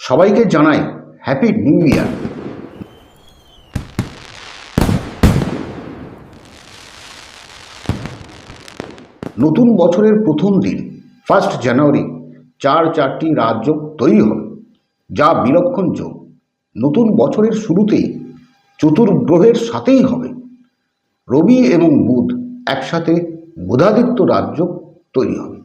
সবাইকে জানাই happy new year নতুন বছরের প্রথম দিন ফার্স্ট জানুয়ারি চার চারটি রাজ্য তৈরি হবে যা বিলক্ষণ যোগ। নতুন বছরের শুরুতেই চতুর্গ্রহের সাথেই হবে। রবি এবং বুধ একসাথে বুধাদিত্য রাজ্য তৈরি হবে।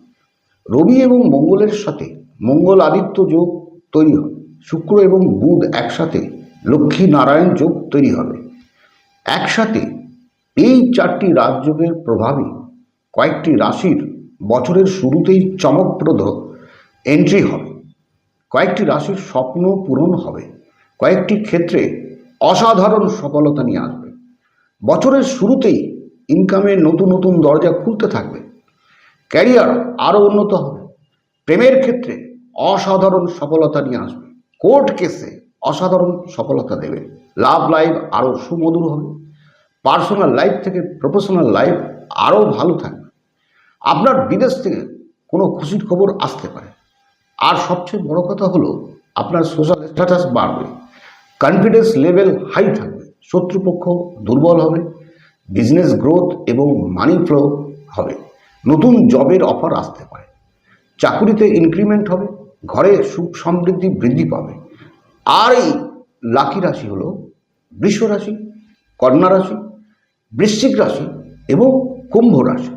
রবি এবং মঙ্গলের সাথে মঙ্গল আদিত্য যোগ তৈরি হবে। শুক্র এবং বুধ একসাথে লক্ষ্মী নারায়ণ যোগ তৈরি হবে। একসাথে এই চারটি রাজযোগের প্রভাবে কয়েকটি রাশির বছরের শুরুতেই চমকপ্রদ এন্ট্রি হবে। কয়েকটি রাশির স্বপ্ন পূরণ হবে। কয়েকটি ক্ষেত্রে অসাধারণ সফলতা নিয়ে আসবে। বছরের শুরুতেই ইনকামের নতুন নতুন দরজা খুলতে থাকবে। ক্যারিয়ার আরও উন্নত হবে। প্রেমের ক্ষেত্রে অসাধারণ সফলতা নিয়ে আসবে। কোর্ট কেসে অসাধারণ সফলতা দেবে। লাভ লাইফ আরও সুমধুর হবে। পার্সোনাল লাইফ থেকে প্রফেশনাল লাইফ আরও ভালো থাকবে। আপনার বিদেশ থেকে কোনো খুশির খবর আসতে পারে। আর সবচেয়ে বড় কথা হলো, আপনার সোশ্যাল স্ট্যাটাস বাড়বে। কনফিডেন্স লেভেল হাই থাকবে। শত্রুপক্ষ দুর্বল হবে। বিজনেস গ্রোথ এবং মানি ফ্লো হবে। নতুন জবের অফার আসতে পারে। চাকুরিতে ইনক্রিমেন্ট হবে। ঘরে সুখ সমৃদ্ধি বৃদ্ধি পাবে। আর এই লাকি রাশি হলো বৃষ রাশি, কন্যা রাশি, বৃশ্চিক রাশি এবং কুম্ভ রাশি।